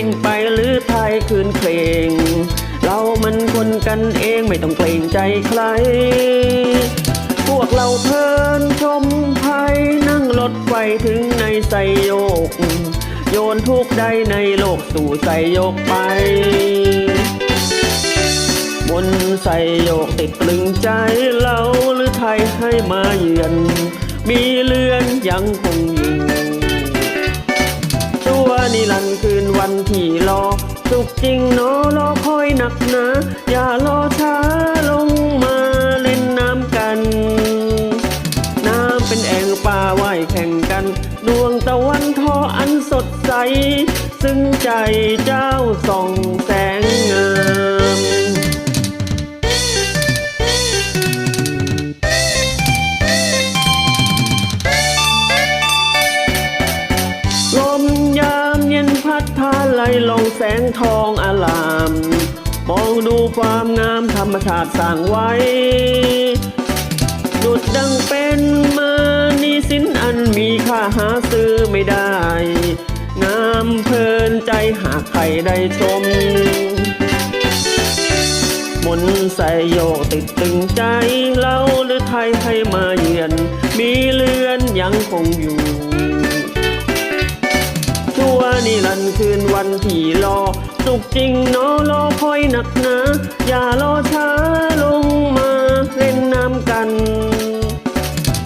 ิ่งไปหรือไทยคืนเพลง เรามันคนกันเองไม่ต้องเกรงใจใคร พวกเราเพลินชมภัยนั่งรถไฟถึงในไซโยก โยนทุกใดในโลกสู่ไซโยกไปบนไซโยกติดตรึงใจเราหรือไทยให้มาเยือน มีเลือนยังคง นิรันต์คืนวันที่รอ สุขจริงเนอรอคอยหนักหนาอย่ารอช้าลงมาเล่นน้ำกัน น้ำเป็นแอ่งป่าว่ายแข่งกัน ดวงตะวันทออันสดใส ซึ่งใจเจ้าส่องแสงงา ลงแสงทองอลาม มองดูความงามธรรมชาติสร้างไว้ ดุดดังเป็นมานีสินอันมีค่าหาซื้อไม่ได้ งามเพลินใจหากใครได้ชม มนใส่โยกติดตึงใจเล่าหรือไทยให้มาเยือน มีเลือนยังคงอยู่ วันที่รอ สุขจริงเนอรอคอยหนักหนาอย่ารอช้าลงมาเล่นน้ำกัน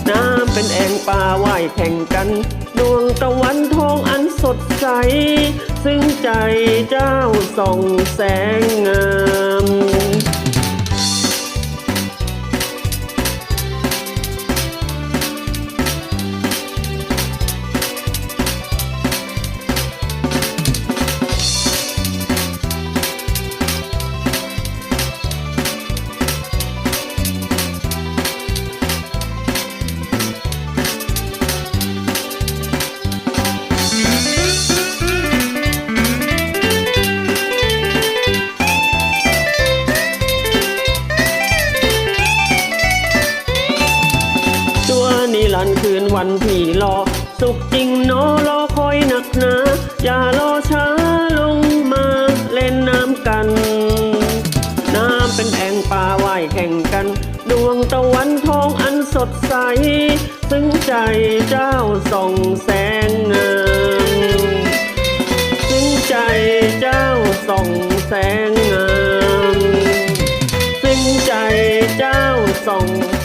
น้ำเป็นแอ่งป่าว่ายแข่งกัน ดวงตะวันทองอันสดใส ซึ่งใจเจ้าส่องแสงงาันคืนวันที่รอ สุขจริงเนอรอคอยหนักหนา อย่ารอช้าลงมาเล่นน้ำกัน น้ำเป็นแอ่งป่าว่ายแข่งกัน ดวงตะวันทองอันสดใส ซึ่งใจเจ้าส่องแสงงามซึ่งใจเจ้าส่องแสงงามซึ่งใจเจ้าส่องแสงง